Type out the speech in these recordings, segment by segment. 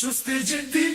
Şuste ciddi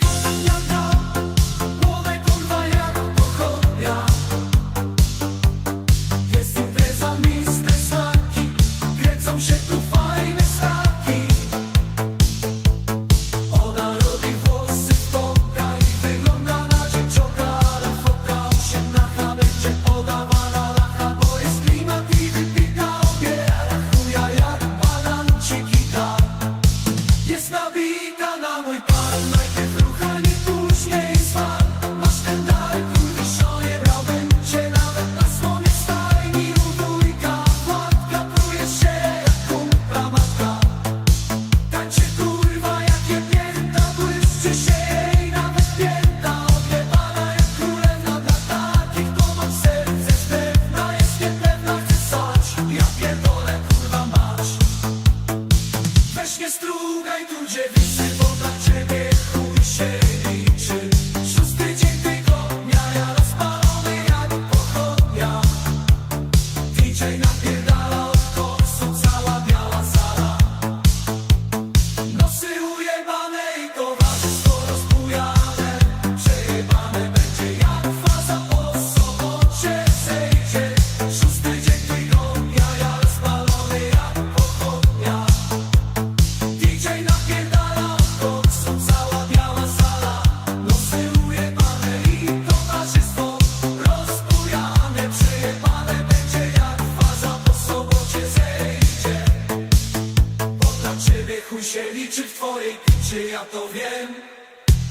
say no. się liczy w twojej piczy, ja to wiem.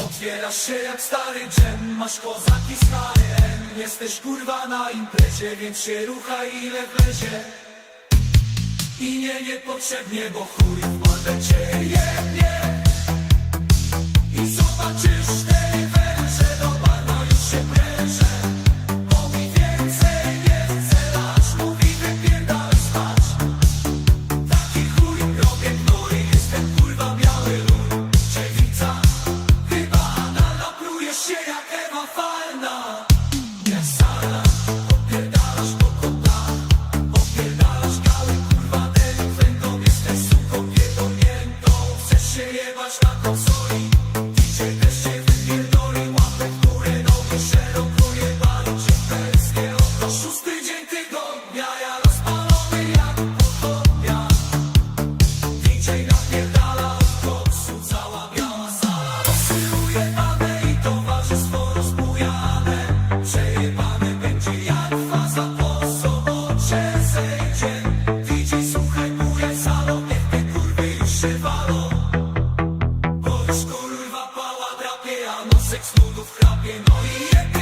Otwierasz się jak stary dżem, masz kozaki stary M Jesteś kurwa na imprezie, więc się ruchaj ile wlezie I nie niepotrzebnie, bo chuj w mordecie jebnie I zobaczysz disseram Język z nudów chrapie, no i jeb.